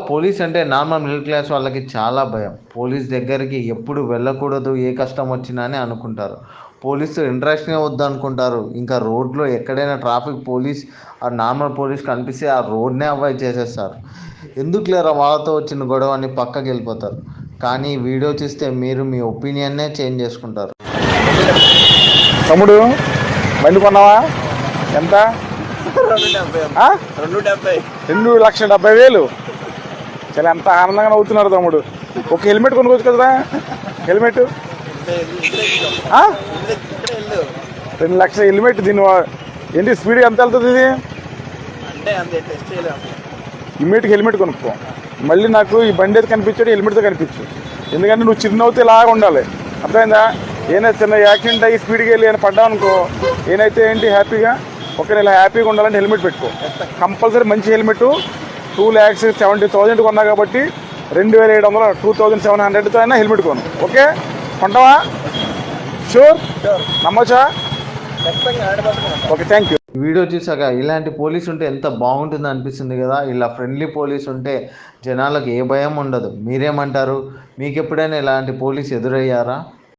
Police అంటే normal middle class వాళ్ళకి చాలా భయం. పోలీస్ దగ్గరికి ఎప్పుడు వెళ్ళకూడదు ఏ కష్టం వచ్చినా అని అనుకుంటారు. పోలీసు ఇంట్రాక్షనే వద్దు అనుకుంటారు ఇంకా రోడ్లో ఎక్కడైనా ట్రాఫిక్ పోలీస్ ఆ నార్మల్ పోలీస్ కనిపిస్తే ఆ రోడ్నే అవాయిడ్ చేసేస్తారు. ఎందుకు లేరా వాళ్ళతో వచ్చిన గొడవ అని పక్కకి వెళ్ళిపోతారు. కానీ వీడియో చూస్తే మీరు మీ ఒపీనియన్నే చేంజ్ చేసుకుంటారు. తమ్ముడు బండి కొన్నావా? ఎంత? రెండు లక్షల డెబ్బై వేలు. చాలా ఎంత ఆనందంగా నవ్వుతున్నారు తమ్ముడు. ఒక హెల్మెట్ కొనుక్కోవచ్చు కదరా? హెల్మెట్? రెండు లక్షల హెల్మెట్ దీని ఏంటి స్పీడ్ ఎంత వెళ్తుంది ఇది? అంటే ఇమ్మీడియట్గా హెల్మెట్ కొనుక్కో. మళ్ళీ నాకు ఈ బండి అయితే కనిపించాడు హెల్మెట్తో కనిపించు. ఎందుకంటే నువ్వు చిరునవ్వుతే ఇలాగా ఉండాలి. అర్థమైందా? ఏదైనా చిన్న యాక్సిడెంట్ అయ్యి స్పీడ్కి వెళ్ళి ఏమైనా పడ్డావు అనుకో ఏనైతే ఏంటి హ్యాపీగా? ఒక ఇలా హ్యాపీగా ఉండాలంటే హెల్మెట్ పెట్టుకో. కంపల్సరీ మంచి helmet. Two lakhs seventy thousand కొన్నా కాబట్టి రెండు వేల ఏడు వందలు టూ థౌజండ్ సెవెన్ హండ్రెడ్తో అయినా హెల్మెట్ కొను. ఓకే? కొంటావా? షూర్ నమ్మచ్చా? ఓకే థ్యాంక్ యూ వీడియో చూసాక ఇలాంటి పోలీస్ ఉంటే ఎంత బాగుంటుంది అనిపిస్తుంది కదా? ఇలా ఫ్రెండ్లీ పోలీస్ ఉంటే జనాలకు ఏ భయం ఉండదు. మీరేమంటారు? మీకు ఎప్పుడైనా ఇలాంటి పోలీస్ ఎదురయ్యారా?